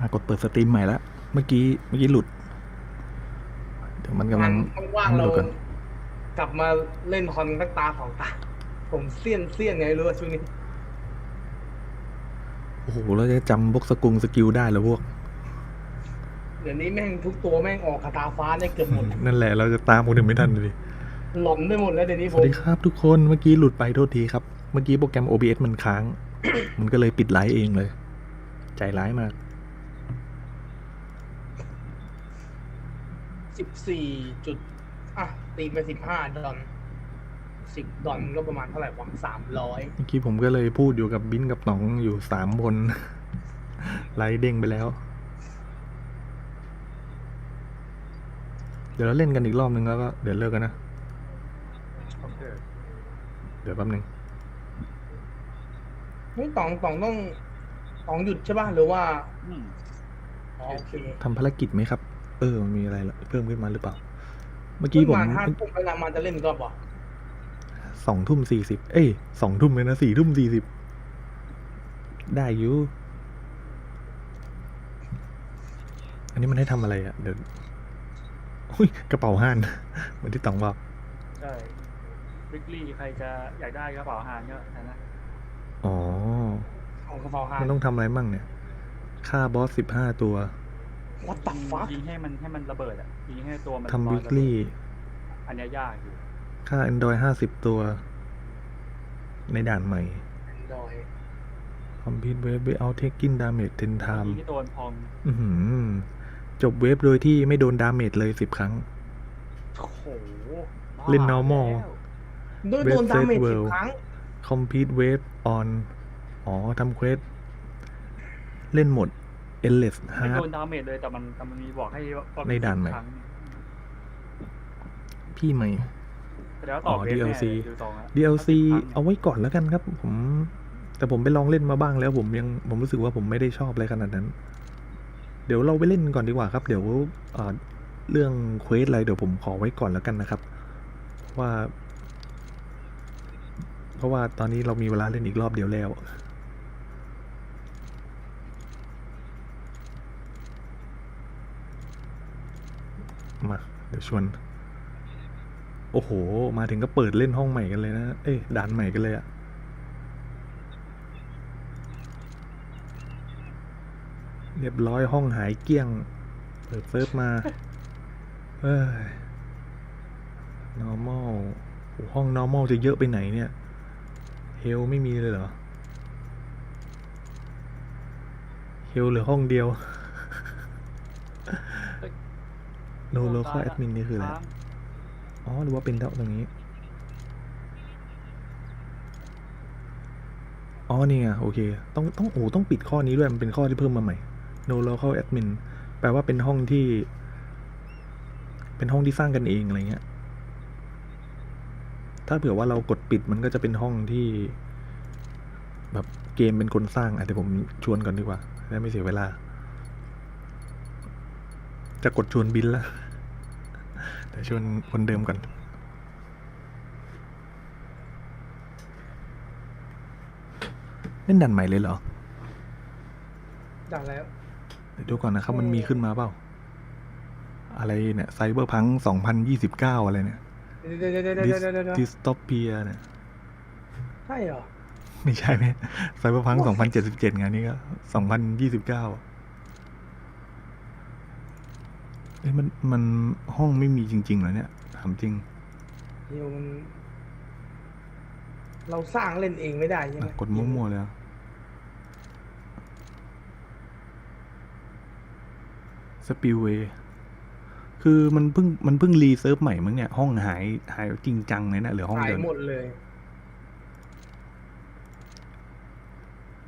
มากดเปิดสตรีมใหม่แล้วเมื่อกี้เมื่อกี้หลุด เดี๋ยวมันกำลังงั้นว่างๆเราหลุดก่อนกลับมาเล่นคอนตั้งตาของตา ผมเสี้ยนเสี้ยนไงรู้ว่าช่วงนี้ โอ้โหเราจะจำพวกสกุงสกิลได้แล้วพวก เดี๋ยวนี้แม่งทุกตัวแม่งออกคาถาฟ้าเนี่ยเกือบหมด นั่นแหละเราจะตามคนอื่นไม่ทันเลยหลอนไปหมดแล้วเดี๋ยวนี้สผวัสมดีครับทุกคนเมื่อกี้หลุดไปโทษทีครับ เมื่อกี้โปรแกรม OBS มันค้าง มันก็เลยปิดไลฟ์เองเลย ใจร้ายมาก สิบสี่จุดอะตีไปสิบห้าดอลสิบดอลก็ประมาณเท่าไหร่วะสามร้อยเมื่อกี้ผมก็เลยพูดอยู่กับบินกับหนองอยู่สามคนไลฟ์เด้งไปแล้ว เดี๋ยวเราเล่นกันอีกรอบนึงแล้วก็เดี๋ยวเลิกกันนะโอเคเดี๋ยวแป๊บนึงเฮ้ยตองตองต้องตองหยุดใช่ป่ะหรือว่าอืมอ๋อโอเคทำภารกิจไหมครับ เออมันมีอะไรละเพิ่มขึ้นมาหรือเปล่า เมื่อกี้ผมประมาณห้าทุ่มเวลามันจะเล่นก็บอกสองทุ่มสี่สิบเอ้ยสองทุ่มเลยนะสี่ทุ่มสี่สิบได้อยู่ อันนี้มันให้ทำอะไรอะ่ะ เดี๋ยวอุ้ยกระเป๋าห้านเหมือนที่ต๋องบอกใช่วิกลี่ใครจะอยากได้กระเป๋าอาหารก็นะนะอ๋อของกระเป๋าหามันต้องทำอะไรบ้างเนี่ย ค่าบอสสิบห้าตัว วัดตัยิงฟักยิงให้มันให้มันระเบิดอะยิงให้ตัวมันทำลอวิยกระเบิดลี่อันเนี้ยยากอยู่ ค่า Android ห้าสิบตัว ในด่านใหม่ดอย Complete Wave Without Taking Damage 10ยิง Time ที่โดนพองอื้อหือจบเวฟโดยที่ไม่โดนดาเมจเลยสิบครั้งโอ้โหบ้าเล่น normal แล้วโดยโดน Red ดาเมจ Set สิบ World ครั้ง Complete Wave on อ๋อทำเควส เล่นโหมด Endless ไม่ Hard โดนดาเมจเลยแต่มันแต่มันมีบอกให้ว่าในด่านใหม่ครั้งพี่ใหม่แต่แล้วต่ออ๋อเวฟแน่ DLC เลยดูตรงอะ DLC ครั้งเอาไว้ก่อนแล้วกันครับ ผม แต่ผมไปลองเล่นมาบ้างแล้วผมยังผมรู้สึกว่าผมไม่ได้ชอบอะไรขนาดนั้น เดี๋ยวเราไปเล่นก่อนดีกว่าครับ เดี๋ยวเอ่อเรื่องเควสอะไรเดี๋ยวผมขอไว้ก่อนแล้วกันนะครับว่า เพราะว่าตอนนี้เรามีเวลาเล่นอีกรอบเดียวแล้ว มา เดี๋ยวชวน โอ้โห มาถึงก็เปิดเล่นห้องใหม่กันเลยนะ เอ้ยด่านใหม่กันเลยอะเรียบร้อยห้องหายเกี้ยง เปิดเซิร์ฟมา เอ้ย normal ห้อง normal จะเยอะไปไหนเนี่ยเฮลไม่มีเลยเหรอเฮลเหลือห้องเดียว no local admin นี่คืออะไรค้างอ๋อ หรือว่าเป็นเท่าตรงนี้ อ๋อ นี่ไง โอเค ต้อง ต้อง โอ้ ต้องปิดข้อนี้ด้วย มันเป็นข้อที่เพิ่มมาใหม่ no local admin แปลว่าเป็นห้องที่ เป็นห้องที่สร้างกันเอง อะไรเงี้ย ถ้าเผื่อว่าเรากดปิดมันก็จะเป็นห้องที่ แบบเกมเป็นคนสร้างอะเดี๋ยวผมชวนก่อนดีกว่าจะได้ไม่เสียเวลา จะกดชวนบินละแต่ชวนคนเดิมก่อนเล่นดันใหม่เลยเหรอ ดังแล้ว เดี๋ยวดูก่อนนะครับ มันมีขึ้นมาเปล่า อะไรเนี่ยไซเบอร์พังสองพันยี่สิบเก้าอะไรเนี่ยเดี๋ยวเดี๋ยวเดี๋ยวเดี๋ยวเดี๋ยวเดี๋ยวเดี๋ยวดิสโทเปียเนี่ย ใช่เหรอ ไม่ใช่ไหมไซเบอร์พังสองพันเจ็ดสิบเจ็ดไงนี่ก็สองพันยี่สิบเก้า เอ้ยมันมันห้องไม่มีจริงๆเหรอเนี่ยถามจริงเดี๋ยวมันเราสร้างเล่นเองไม่ได้ใช่ไหมอะกดมั่วๆเลยอะสปิลเวย์คือมันเพิ่งมันเพิ่งรีเซิร์ฟใหม่มั้งเนี่ย ห้องหายหายจริงจังเลยนะเหลือห้องหายเดียวหมเนี่ยดเลย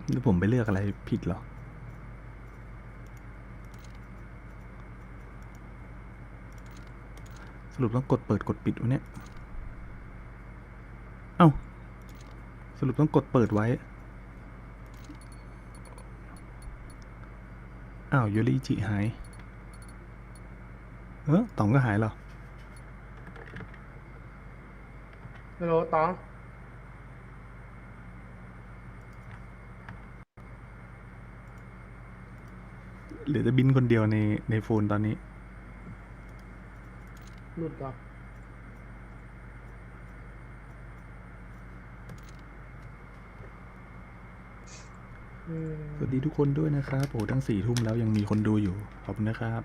หรือผมไปเลือกอะไรผิดเหรอ สรุปต้องกดเปิดกดปิดวะเนี่ยเอ้า สรุปต้องกดเปิดไว้ อ้าวโยริจิหาย เออต๋องก็หายเหรอฮัลโหลตองหรือจะบินคนเดียวในในโฟนตอนนี้ หลุดก่อนอืมสวัสดีทุกคนด้วยนะครับโอ้ทั้งสี่ทุ่มแล้วยังมีคนดูอยู่ ขอบคุณนะครับ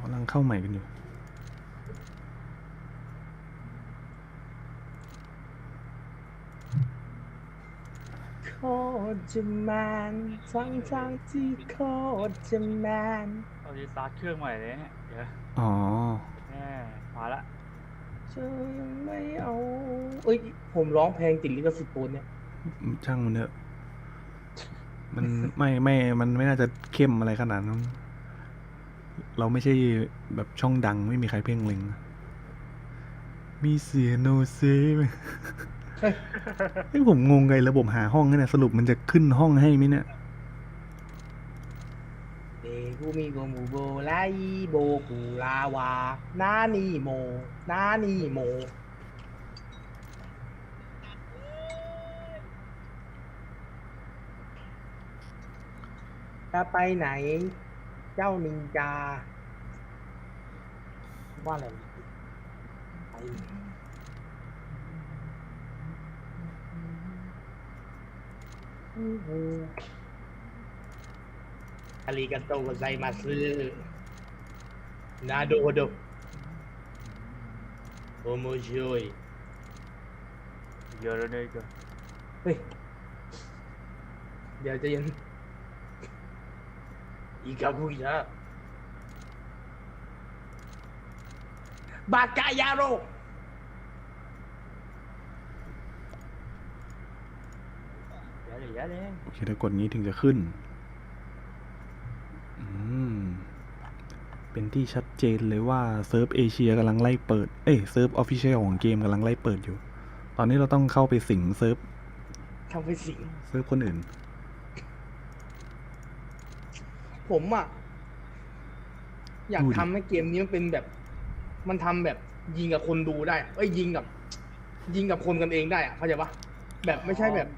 กำลังเข้าใหม่กันอยู่ โค ตรจะแมนทั้งทั้งๆที่โคตรจะแมนตอนนี้สตาร์ทเครื่องใหม่เลยเนี่ยเดี๋ยวอ๋อแม่มาละจะไม่เอาเอ้ยผมร้องเพลงติดลิขสิทธิ์ปูนเนี่ยช่างมันเถอะ มัน ไม่ไม่ มันไม่น่าจะเข้มอะไรขนาดนั้น เราไม่ใช่แบบช่องดังไม่มีใครเพ่งเล็ง มีเสียโนเซไหม เฮ้ยเฮ้ยผมงงไงระบบหาห้องเนี่ยสรุปมันจะขึ้นห้องให้ไหมเนี่ยเดกูมีโกมูโบไลโบกูลาวานานีโมนานีโมจะไปไหน เจ้านินจา ว่าอะไรวะไปไหน อาริกาโตโกไซมาซึนาโดโดโอโมโชย เยอะแล้วเนี่ยก็เฮ้ยเดี๋ยวจะยังอีกาบุยะบากายาโรเลยโอเคถ้ากดงี้ถึงจะขึ้น อืม เป็นที่ชัดเจนเลยว่าเซิร์ฟเอเชียกำลังไล่เปิด เอ้ยเซิร์ฟออฟฟิเชียลของเกมกำลังไล่เปิดอยู่ ตอนนี้เราต้องเข้าไปสิงเซิร์ฟทำไปสิง เซิร์ฟคนอื่น ผมอะ อยากดูดิ ทำให้เกมนี้มันเป็นแบบ มันทำแบบยิงกับคนดูได้ เอ้ยยิงกับ ยิงกับคนกันเองได้อะเข้าใจปะแบบไม่ใช่แบบ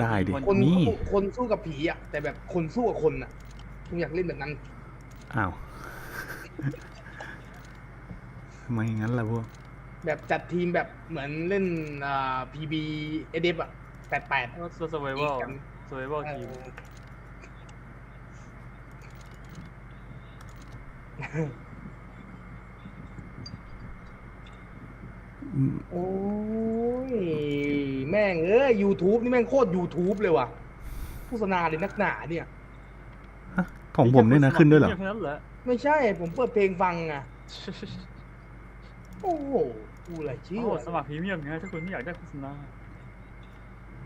ได้ดิคนนี่ คนสู้กับผีอะ แต่แบบคนสู้กับคนอะผมอยากเล่นแบบนั้น อ้าว ทำไมงั้นล่ะพวก แบบจัดทีมแบบเหมือนเล่นอ่าพีบีเอเดฟอะแปดแปดแล้วก็ survival survival ทีมโอ้ย แม่งเอ้ย YouTube นี่แม่งโคตร YouTube เลยว่ะโฆษณาเลยนักหนาเนี่ยของผมเนี่ยนะขึ้นด้วยเหรอ แค่นั้นเหรอ ไม่ใช่ผมเปิดเพลงฟังอะ โอ้โหกูอะไรชื่โอ้อสมัครพรีเมียมไงถ้าคุณไม่อยากได้โฆษณา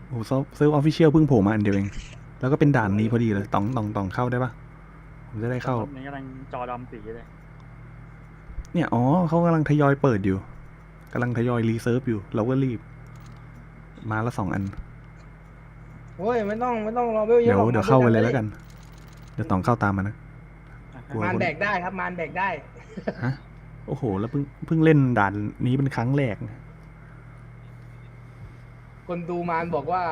โอ้โหเซิร์ฟออฟฟิเชียลเพิ่งโผล่มาอันเดียวเอง แล้วก็เป็นด่านนี้พอดีเลยตองตองตองเข้าได้ปะผมจะได้เข้า ในกำลังจอดำปีเลย เนี่ย อ๋อเขากำลังทยอยเปิดอยู่กำลังทยอยรีเซิร์ฟอยู่ เราก็รีบ มาละสองอัน โอ้ยไม่ต้องไม่ต้องรอเวลเยเดี๋อะยวหรอกเดี๋ยวเข้าไปเลยแล้วกัน เดี๋ยวตองเข้าตามมานะ กลัวมานแบกได้ครับมานแบกได้ ฮะ โอ้โห แล้วเพิ่งเพิ่งเล่นด่านนี้เป็นครั้งแรกนะคนดูมานบอกว่า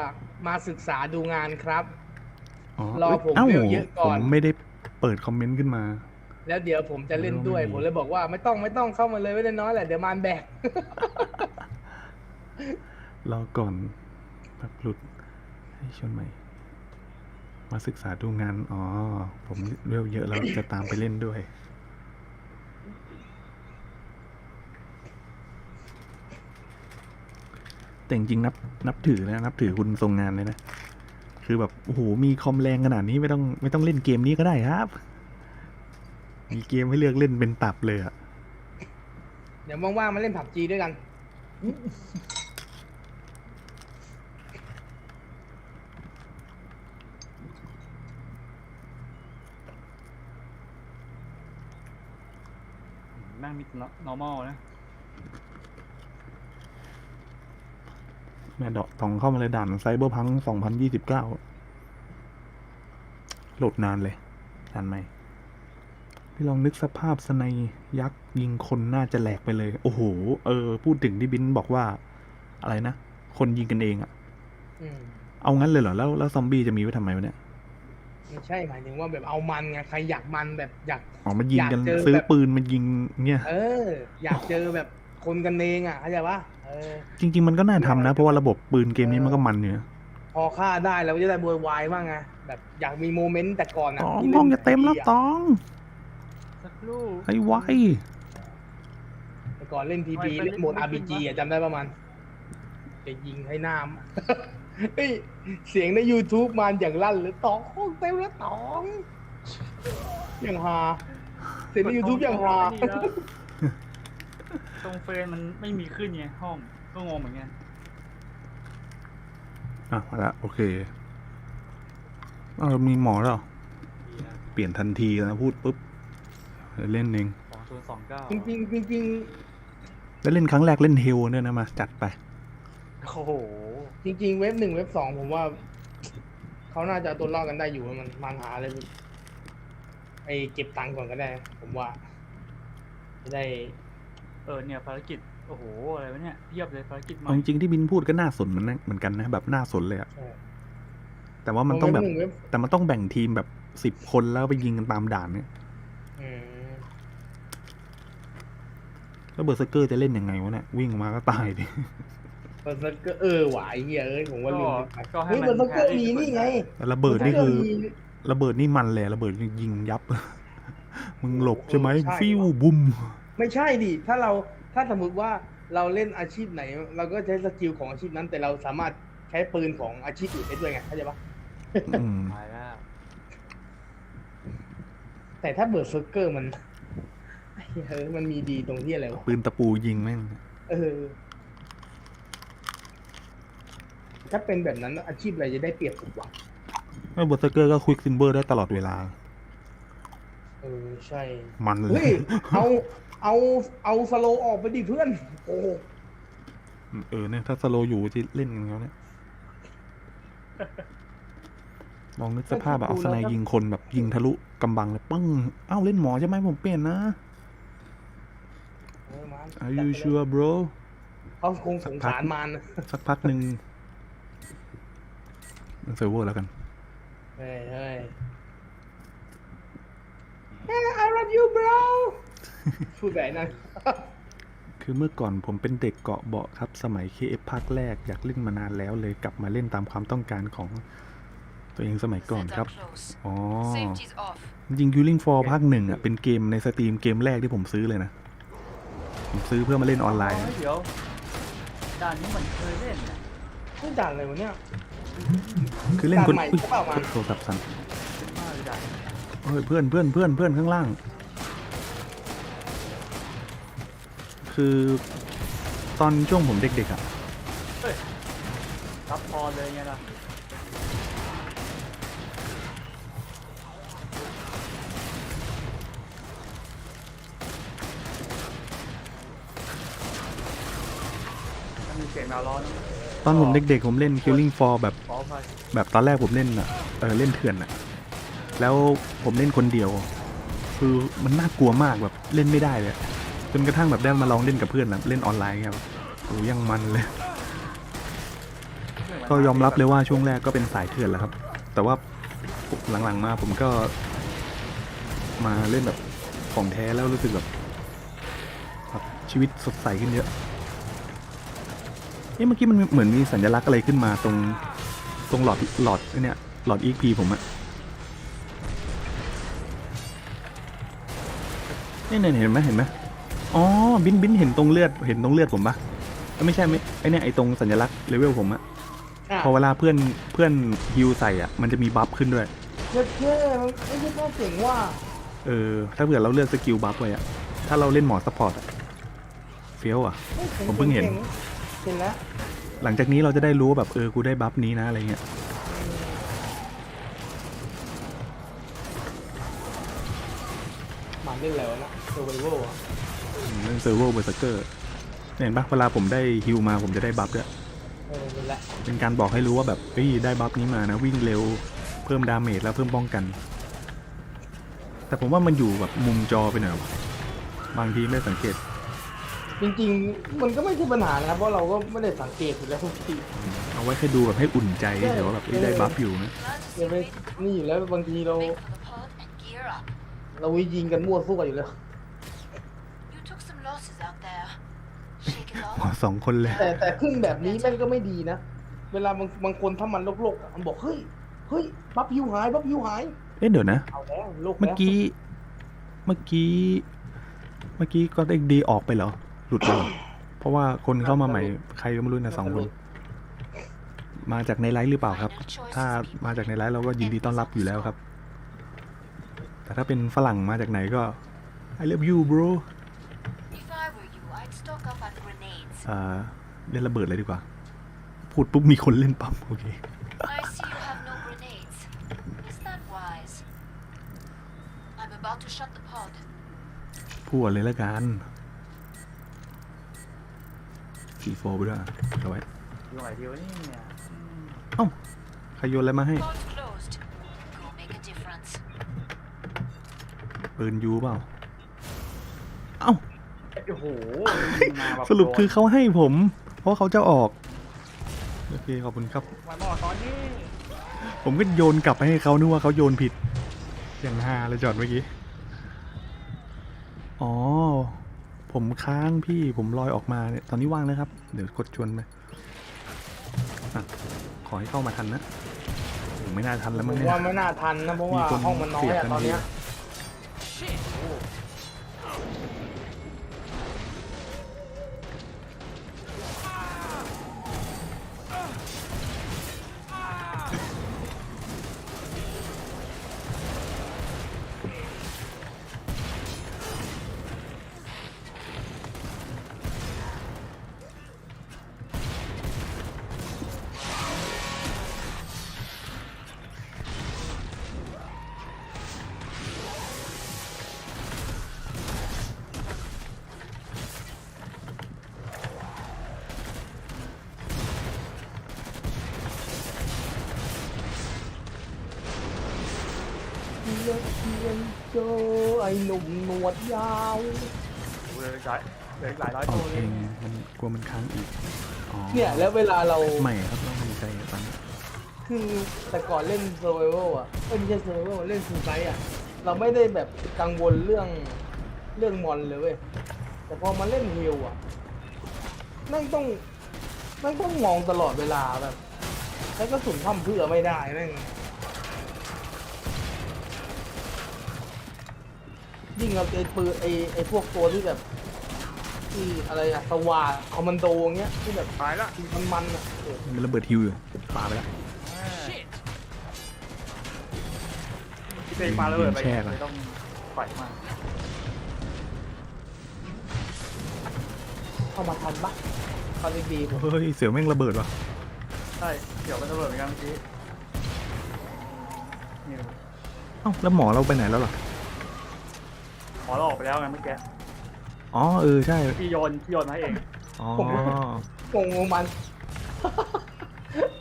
มาศึกษาดูงานครับ อ๋อรอผมเอ้าเวลเยอะก่อนผมไม่ได้เปิดคอมเมนต์ขึ้นมา แล้วเดี๋ยวผมจะเล่นด้วยไม่มีผมเลยบอกว่าไม่ต้องไม่ต้องเข้ามาเลยไม่ได้น้อยแหละเดี๋ยวมานแบก รอก่อนแบบหลุดให้ชวนใหม่ มาศึกษาดูงาน อ๋อ ผมเร็วเยอะแล้วจะตามไปเล่นด้วย แต่จริงนับนับถือนะนับถือคุณทรงงานเลยนะ คือแบบโอ้โหมีคอมแรงขนาดนี้ไม่ต้องไม่ต้องเล่นเกมนี้ก็ได้ครับ มีเกมให้เลือกเล่นเป็นตับเลยอะเดี๋ยวว่างๆมาเล่นผับจีด้วยกัน แม่งมี normal นะแม่ดอกตองเข้ามาเลยด่านไซเบอร์พังสองพันยี่สิบเก้าโหลดนานเลยนานไหมพี่ลองนึกสภาพสไนยักษ์ยิงคนน่าจะแหลกไปเลย โอ้โห เออ พูดถึงที่บินบอกว่า อะไรนะ คนยิงกันเองอะอืมเอางั้นเลยเหรอ แล้วแล้วซอมบี้จะมีไว้ทำไมวะเนี่ย ไม่ใช่หมายถึงว่าแบบเอามันไงใครอยากมันแบบอยาก อ๋อมายิงกันอยากเจอซื้อแบบปืนมายิงเนี่ย เออ อยากเจอแบบคนกันเองอะเข้าใจปะเออ จริง ๆ มันก็น่าทำนะ เพราะว่าระบบปืนเกมนี้มันก็มันเนี่ยพอฆ่าได้เราก็จะได้บวยวายบ้างไงแบบอยากมีโมเมนต์แต่ก่อนอะตองที่ห้องจะเต็มแล้วพีตอง สักครู่ ให้ไวแต่ก่อนเล่นพีไม่บีไม่เล่นโหมดไม่อาร์ขึ้พีนจีวะอะจำได้ประมาณจะยิงให้น้ำ เฮ้ยเสียงใน YouTube มันอย่างลั่นเลยตองห้องเต็มแล้วตองอย่างฮาเสียงใน YouTube อย่างฮาไม่ดีแล้วตรงเฟรนมันไม่มีขึ้นไงห้องก็งงเหมือนกันอะมาละโอเคเออมีหมอแล้วเหรอเปลี่ยนทันทีนะพูดปุ๊บเล่นเองสองศูนย์สองเก้าจริงๆจริงแล้วเล่นครั้งแรกเล่นเฮลเนี่ยนะมาจัดไป โอ้โหๆจริง ๆ เว็บหนึ่งเว็บสองผมว่า เขาน่าจะเอาตัวรอดกันได้อยู่มันมันหาอะไรไอเก็บตังค์ก่อนก็ได้ ผมว่าจะได้ เออเนี่ยภารกิจ โอ้โห อะไรวะเนี่ยเทียบเลยภารกิจใหม่เอาจริงๆที่บินพูดก็น่าสนเหมือนนะเหมือนกันนะแบบน่าสนเลยอะใช่ แต่ว่ามันต้องแบบ เว็หนึ่เว็บแต่มันต้องแบ่งทีมแบบสิบคนแล้วไปยิงกันตามด่านเนี่ยอืมแล้วเบอร์เซอร์เกอร์จะเล่นยังไงวะเนี่ยวิ่งออกมาก็ตายดิ เบอร์เซอร์เกอร์เออหวายเหี้ยเอ้ยผมว่าลืมไปก็ให้เฮ้ยมันเบอร์เซอร์เกอร์มีนี่ไงแต่ระเบิดนี่คือเบร์เซร์เกร์มีระเบิดนี่มันเลยระเบิดนี่ยิงยับ มึงหลบใช่ไหมเออใช่ฟิวบุมไม่ใช่ดิถ้าเราถ้าสมมติว่าเราเล่นอาชีพไหน เราก็ใช้สกิลของอาชีพนั้น แต่เราสามารถใช้ปืนของอาชีพอื่นได้ด้วยไงเข้าใจปะอืมตายแล้วแต่ถ้าเบิร์ดเซอร์เกอร์มันเฮ้ยมันมีดีตรงที่อะไรวะปืนตะปูยิงแม่ง เออ ถ้าเป็นแบบนั้นอาชีพอะไรจะได้เปรียบสุดวะแล้วเบอร์เซอร์เกอร์ก็ควิกซิมเบอร์ได้ตลอดเวลา เออใช่ มันเลเฮ้ย ย เอา เอา เอาสโลออกไปดิเพื่อน โอ้เออเนี่ยถ้าสโลอยู่จะเล่นกันเขาเนี่ยลองนึกสภาพแบบเอาสไนยิงคนแบบยิงทะลุกำบังเลยปึ้งเอ้าเล่นหมอใช่ไหมผมเปลี่ยนนะ เออมัน Are you sure bro เขาคงสงสารมันสักพักหนึ่ง เซิร์ฟเวอร์แล้วกันเฮ้ยเฮ้ย Hey, I love you bro พูดแบบนั้นคือเมื่อก่อนผมเป็นเด็กเกาะเบาะครับ สมัย KF ภาคแรกอยากเล่นมานานแล้วเลยกลับมาเล่นตามความต้องการของตัวเองสมัยก่อนครับ อ๋อ Safety's off. จริง Killing Floor ภาคหนึ่งอะ เป็นเกมในสตรีมเกมแรกที่ผมซื้อเลยนะ ผมซื้อเพื่อมาเล่นออนไลน์เฮ้ยเดี๋ยวด่านนี้เหมือนเคยเล่นนะพูดด่านอะไรวะเนี่ย คือเล่นคนด่านใหม่อุ๊ยใช่เปล่ามันโทรศัพท์สั่นเป็นมากเลยด่านเฮ้ยเพื่อนเพื่อนเพื่อนเพื่อนข้างล่าง คือตอนช่วงผมเด็กๆอะ รับพอเลยไงล่ะ มันมีเสียงดาวร้อนตอนผมเด็กๆ ผมเล่น Killing Floor แบบขออภัยแบบตอนแรกผมเล่นอะเออเล่นเถื่อนอะ แล้วผมเล่นคนเดียว คือมันน่ากลัวมากแบบเล่นไม่ได้เลยอะจนกระทั่งแบบได้มาลองเล่นกับเพื่อนนะเล่นออนไลน์ครับโอ้ยังมันเลย ก็ยอมรับเลยว่าช่วงแรกก็เป็นสายเถื่อนแหละครับ แต่ว่าหลังๆมาผมก็ มาเล่นแบบของแท้แล้วรู้สึกแบบแบบชีวิตสดใสขึ้นเยอะ เอ๊ะเมื่อกี้มันเหมือนมีสัญลักษณ์อะไรขึ้นมาตรงตรงหลอดหลอดไอ้เนี่ยหลอด EXP ผมอะนี่เนี่ยเห็นไหมเห็นไหมอ๋อบินบินเห็นตรงเลือดเห็นตรงเลือดผมปะเอ้ยไม่ใช่ไม่ไอเนี่ยไอตรงสัญลักษณ์เลเวลผมอะอะพอเวลาเพื่อนเพื่อนฮิวใส่อะมันจะมีบัฟขึ้นด้วยเท่เท่มันไม่ใช่แค่เสียงว่าเออถ้าเผื่อเราเลือกสกิลบัฟไว้อะถ้าเราเล่นหมอซัพพอร์ตอะเฟี้ยวอะผมเพิ่งเห็น เห็นแล้ว หลังจากนี้เราจะได้รู้ว่าแบบเออกูได้บัฟนี้นะอะไรเงี้ยหมันเล่นแล้วนะเซอร์ไวเวลอืมเล่นเซอร์โวเบอร์สเกอร์เห็นปะเวลาผมได้ฮิวมาผมจะได้บัฟด้วยเออเห็นแล้วเป็นการบอกให้รู้ว่าแบบเฮ้ยได้บัฟนี้มานะวิ่งเร็วเพิ่มดาเมจแล้วเพิ่มป้องกัน แต่ผมว่ามันอยู่แบบมุมจอไปหน่อยวะบางทีไม่สังเกต จริงๆ มันก็ไม่ใช่ปัญหานะครับ เพราะเราก็ไม่ได้สังเกตอยู่แล้วทุกทีเอาไว้แค่ดูแบบให้อุ่นใจเดี๋ยวาแบบเอ้ยได้บัฟอยู่นะยังไม่นี่อยู่แล้วบางทีเรา Make for the pod and gear up. เรายิงกันมั่วซั่วอยู่แล้ว You took some losses out there. Shake it หมอ off. สองคนเลยแต่แต่ขึ้นแบบนี้แม่งก็ไม่ดีนะ เวลาบางบางคนถ้ามันโลกๆอะมันบอกเฮ้ยเฮ้ยบัฟยูหายบัฟยูหายเอ๊ะเดี๋ยวนะ เอาแล้วโลกเมื่อแล้วกี้ เมื่อกี้ เมื่อกี้ก็เอ็กดีออกไปเหรอ หลุดไปเหรอเพราะว่าคนเข้ามาใหม่ใครก็ไม่รู้นะสองคน มาจากในไลฟ์หรือเปล่าครับ ถ้ามาจากในไลฟ์เราก็ยินดีต้อนรับอยู่แล้วครับ แต่ถ้าเป็นฝรั่งมาจากไหนก็ I love you bro If I were you, I'd stock up on grenades. อ่าเล่นระเบิดเลยดีกว่า พูดปุ๊บมีคนเล่นปั๊มโอเค I see you have no grenades. Is that wise? I'm about to shut the pod. พูดเลยละกัน สีโฟไปด้วยเอาไว้อยู่ไหนดีวะเนี่ยอืมเอ้าใครโยนอะไรมาให้ Pod's closed. Go make a difference. ปืนยูเปล่า เอ้า โอ้โหยิงมาแบบสรุปคือโดเขาให้ผม เพราะเขาจะออก โอเคขอบคุณครับนมาบอกตอนนี้ผมก็โยนกลับไปให้เขานึกว่าเขาโยนผิด อย่างฮาเลยจอดเมื่อกี้ อ๋อ ผมค้างพี่ผมลอยออกมาเนี่ยตอนนี้ว่างนะครับ เดี๋ยวกดชวนไปอะขอให้เข้ามาทันนะผมไม่น่าทันแล้วผมั้งมเนี่ยว่าไม่น่าทันนะเพราะว่ามีคนห้องมันน้อยเสียบอะทันตอนเนี้ย เจอไอ้หนุ่มหนวดยาวเหลือหลายเหลืออีกหลายร้อยโอตัวเคเลยมันกลัวมันค้างอีกอ๋อเนี่ยแล้วเวลาเราใหม่ครับต้องทำใจตอนนี้คือแต่ก่อนเล่น survival อะเอ้ยไม่ใช่ survival เล่น full size อะเราไม่ได้แบบกังวลเรื่องเรื่องมอนเลยเว้ยแต่พอมาเล่นฮิลอะไม่งต้องไม่งต้องมองตลอดเวลาแบบ แล้วก็สุนทำเพื่อไม่ได้แม่ง ยิ่งเราเจอปืนไอไอพวกตัวที่แบบที่อะไรอะสวาดคอมมานโดอย่างเงี้ยที่แบบตายละมันมันๆอะโอ้มันระเบิดฮิวอยู่ปาไปแล้วที่เป็นมาระเบิดไปแช่ก่อนเลยต้องปล่อยมาเข้ามาทันปะเขาดีๆผมเฮ้ยเสือแม่งระเบิดวะใช่เดี๋ยวมันระเบิดเหมือนกันเมื่อกี้นี่ดูเอ้าแล้วหมอเราไปไหนแล้วล่ะ ขอเราออกไปแล้วไงเมื่อกี้อ๋อเออใช่ พี่โยนพี่โยนมาให้เองอ๋อ งงงมัน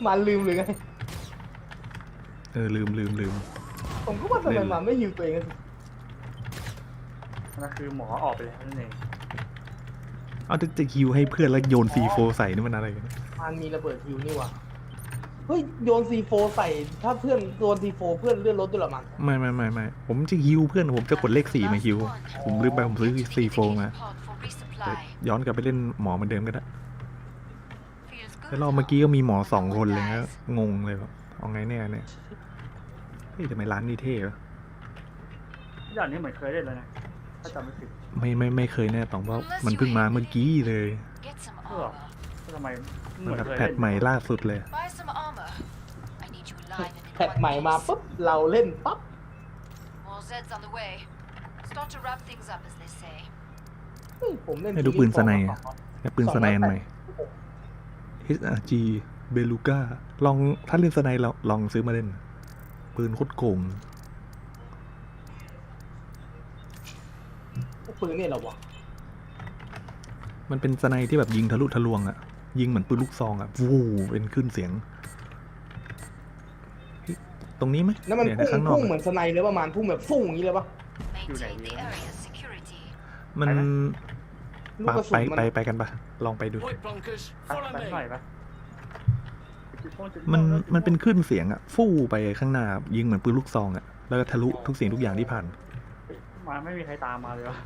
มันลืมหรือไง เออลืมลืมลืม ผมก็ว่าทำไมมันไม่ฮิวตัวเองนั่นคือหมอออกไปแล้วนั่นเองเอาจะจะฮิวให้เพื่อนแล้วโยนซีโฟใส่นี่มันอะไรกัน มันมีระเบิดฮิวนี่ว่ะ เฮ้ยโยนซีโฟใส่ถ้าเพื่อนโดนซีโฟเพื่อนเลื่อนรถด้วยเหรอมันไม่ไม่ไม่ไม่ผมจะฮิวเพื่อนผมจะกดเลขสี่มาฮิว ผมลืมไปผมซื้อซีโฟมา Pod for แต่ resupply. ย้อนกลับไปเล่นหมอเหมือนเดิมก็ได้ Feels แล้ว good. รอบเมื่อกี้ก็มีหมอสองคนเลยนะงงเลยแบบเอาไงแน่เนี่ยเฮ้ยทำไมร้านนี้เท่วะอย่างนี้เหมือนเคยเล่นเลยนะถ้าจำไม่ผิดไม่ไม่ไม่เคยแน่ต้องว่ามันเพิ่งมาเมื่อกี้เลย Get some Ugh. armor. ก็ทำไมเหมันมือนแบบเคยแพเล่ทนใหม่ล่าสุดเลย แพท one ใหม่มา piece. ปุ๊บเราเล่นปั๊บ More Zeds on the way. Start to wrap things up, as they say. เฮ้ยผมเล่นให้ดูปืนสไนด์อะและปืนสไนด์อันใหม่ SRG เบลูก้าลองถ้าเล่นสไนด์เราลองซื้อมาเล่น ปืนโคตรโกง ปืนเนี่ยเหรอวะมันเป็นสไนด์ที่แบบยิงทะลุทะลวงอะยิงเหมือนปืนลูกซองอะวูเป็นขึ้นเสียง ตรงนี้ไหมแล้วมันเนี่ยพุ่งข้างนอกพุ่งเหมือนสไนเลยประมาณพุ่งแบบฟุ้งอย่างนี้เลยปะ Maintain the area's security. มันลูกกระสุไปนมันไปไปกันปะลองไปดู Point bunkers, ไป follow ไปหน่อย me. ปะจุดโป้งจุดโป้งมันแล้วจุดโป้งมันเป็นคลื่นเสียงอะฟู่ไปข้างหน้ายิงเหมือนปืนลูกซองอะแล้วก็ทะลุทุกสิ่งทุกอย่างที่ผ่าน มาไม่มีใครตามมาเลยวะ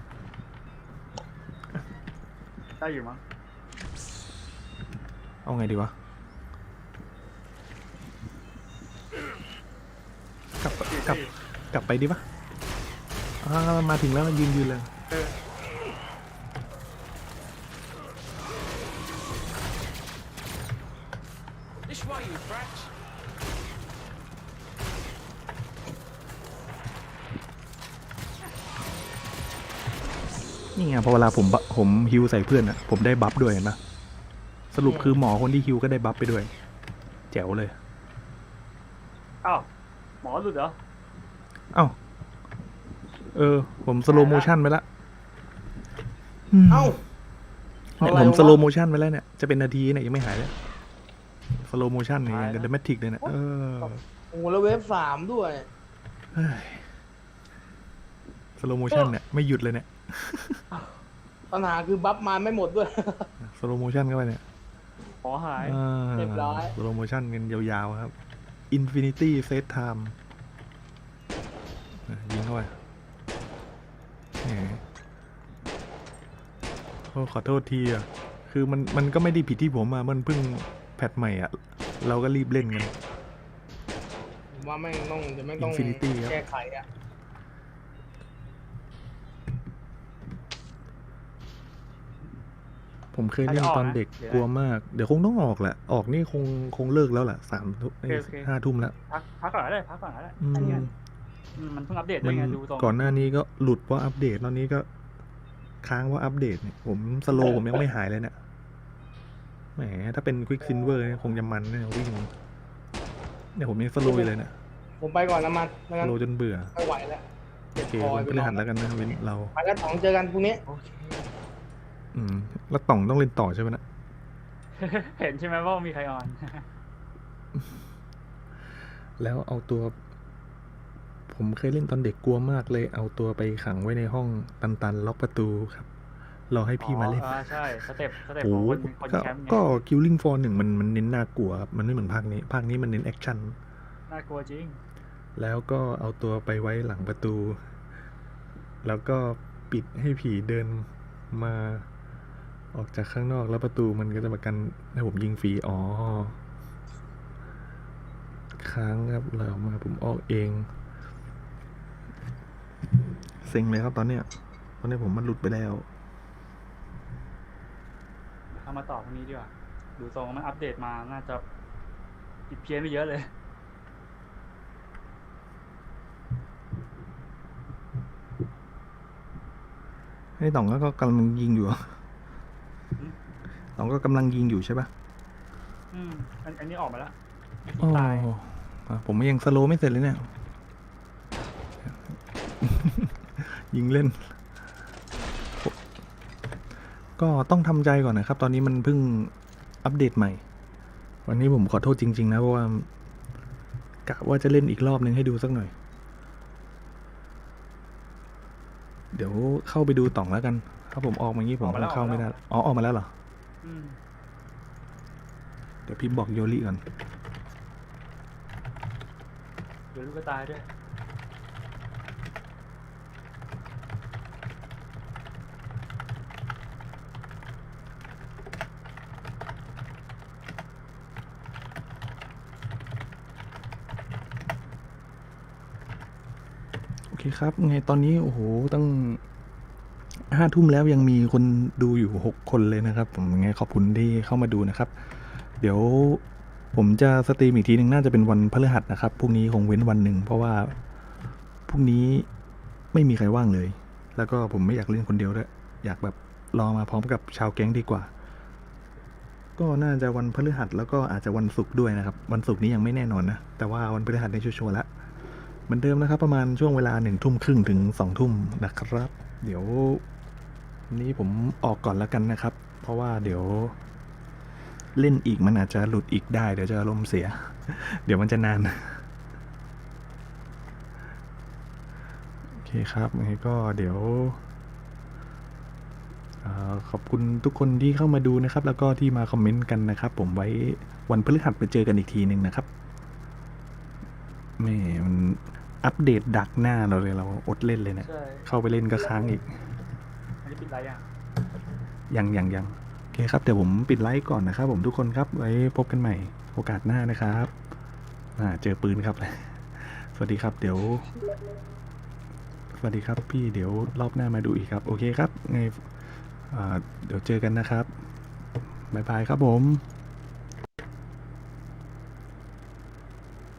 ได้อยู่มั้งเอาไงดีวะ กลับกลับกลับไปดีปะอ่ามาถึงแล้วยืนยืนเลยเออ This way, you brats. นี่ไงพอเวลาผมบะผมฮิวใส่เพื่อนอะผมได้บัฟด้วยเห็นปะสรุปคือหมอคนที่ฮิวก็ได้บัฟไปด้วย แจ๋วเลย อ้าวหมอหลุดเหรอ เอ้า เออ ผมสโลโมชันไปละเอ้า เนี่ยอะไรผมวะสโลโมชันไปแล้วเนี่ย จะเป็นนาทีเนี่ยยังไม่หายเลยสโลโมชันเนี่ยยังกับเดมทิกเลยเนี่ยเออโอ้โหแล้วเวฟสามด้วย สโลโมชันเนี่ยไม่หยุดเลยเนี่ยปัญหาคือบัฟมาไม่หมดด้วย สโลโมชันเข้าไปเนี่ยหมอหาย เรียบร้อย สโลโมชันกันยาวๆครับ Infinity Set Time อะ ยิงเข้าไปแหมโอ้ขอโทษทีอะ คือมันมันก็ไม่ได้ผิดที่ผมอะมันเพิ่งแพทใหม่อะ เราก็รีบเล่นกันผมว่าไม่งต้องจะไม่ต้อง Infinity ครับ แก้ไขอะผมเคยเล่นตอนเด็กกลัวมาก เดี๋ยวคงต้องออกแหละ ออกนี่คงคงเลิกแล้วแหละสามทุ่มเอ้ยห้าทุ่มแล้วพักพักก่อนก็ได้พักก่อนก็ได้อืมอันนี้อื มมันเพิ่งอัปเดตด้มัวนยไงดูตรงก่อนหน้านี้ก็หลุดเพราะอัปเดตตอนนี้ก็ ค้างว่าอัปเดตเนี่ยผมสโลว์ผมยังไม่หายเลยเนี่ยแหมถ้าเป็นควิกซินเวอร์เนี่ยคงจะมันเนี่ยวิ่งเนี่ยผมยังสโลว์อยู่เลยเนี่ยผมไปก่อนนะมันไม่สงั้นโลว์จนเบื่อไม่ไหวแล้วโอเควันพฤหัสแล้วกันนะเว้นเราไปกันสองเจอกันพรุ่งนี้โอเคอืมแล้วต่องต้องเล่นต่อใช่ไหมนะเห็นใช่ไหมว่ามีใครออน แล้วเอาตัว ผมเคยเล่นตอนเด็กกลัวมากเลย เอาตัวไปขังไว้ในห้องตันๆล็อกประตูครับรอให้พี่มาเล่น อ๋ออ่ใช่สเต็ปสเต็ปโอ้ของโหคนคนก็แคมป์ไงก็ Killing for หนึ่งมันมันเน้นน่ากลัวครับมันไม่เหมือนภาคนี้ภาคนี้มันเน้นแอคชั่น น่ากลัวจริง แล้วก็เอาตัวไปไว้หลังประตู แล้วก็ปิดให้ผีเดินมาออกจากข้างนอกแล้วประตูมันก็จะมากันให้ผมยิงฟรี อ๋อ ค้างครับเราออกมาผมออกเอง เซ็งเลยครับตอนเนี้ย ตอนนี้ผมมันหลุดไปแล้ว เอามาต่อพรุ่งนี้ดีกว่า ดูทรงมันอัปเดตมาน่าจะผิดเพี้ยนไปเยอะเลยให้ต่องก็ก็กำลังยิงอยู่เหรออืมต่องก็กำลังยิงอยู่ใช่ปะอืมอันอันนี้ออกมาแล้วโอ้ตายอะผมยังสโลว์ไม่เสร็จเลยเนี่ย ยิงเล่น ก็ต้องทำใจก่อนนะครับ ตอนนี้มันเพิ่งอัปเดตใหม่ วันนี้ผมขอโทษจริง ๆ นะเพราะว่ากะว่าจะเล่นอีกรอบนึงให้ดูสักหน่อย เดี๋ยวเข้าไปดูต่องแล้วกัน ถ้าผมออกมาอย่างนี้ผมออกคมาแล้งวเข้าไม่ได้ออกมาแล้วอ๋อออกมาแล้วเหรออืมเดี๋ยวพี่บอกโยริก่อน เดี๋ยวลูกก็ตายด้วย คครับ ไงตอนนี้ โอ้โหตั้งห้าทุ่มแล้วยังมีคนดูอยู่หกคนเลยนะครับ ผมยังไงขอบคุณที่เข้ามาดูนะครับ เดี๋ยวผมจะสตรีมอีกทีหนึ่งน่าจะเป็นวันพฤหัสนะครับพรุ่งนี้คงเว้นวันหนึ่งเพราะว่าพรุ่งนี้ไม่มีใครว่างเลย แล้วก็ผมไม่อยากเล่นคนเดียวด้วยอยากแบบรอมาพร้อมกับชาวแก๊งดีกว่า ก็น่าจะวันพฤหัสแล้วก็อาจจะวันศุกร์ด้วยนะครับ วันศุกร์นี้ยังไม่แน่นอนนะแต่ว่าวันพฤหัสในชัวร์ๆแล้ว เหมือนเดิมนะครับประมาณช่วงเวลาหนึ่งทุ่มครึ่งถึงสองทุ่มนะครับ เดี๋ยวนี้ผมออกก่อนแล้วกันนะครับ เพราะว่าเดี๋ยวเล่นอีกมันอาจจะหลุดอีกได้ เดี๋ยวจะลมเสีย เดี๋ยวมันจะนาน โอเคครับงั้นก็เดี๋ยวขอบคุณทุกคนที่เข้ามาดูนะครับ แล้วก็ที่มาคอมเมนต์กันนะครับ ผมไว้วันพฤหัสไปเจอกันอีกทีหนึ่งนะครับแม่มัน อัปเดตดักหน้าเราเลยเราอดเล่นเลยเนะใช่เข้าไปเล่นก็ค้างอีก อันนี้ปิดไรอะ ยังยังยังโอเคครับ เดี๋ยวผมปิดไลฟ์ก่อนนะครับผมทุกคนครับ ไว้พบกันใหม่โอกาสหน้านะครับอ่าเจอปืนครับ สวัสดีครับ เดี๋ยว สวัสดีครับพี่เดี๋ยวรอบหน้ามาดูอีกครับ โอเคครับไงอ่าเดี๋ยวเจอกันนะครับบ๊ายบายครับผม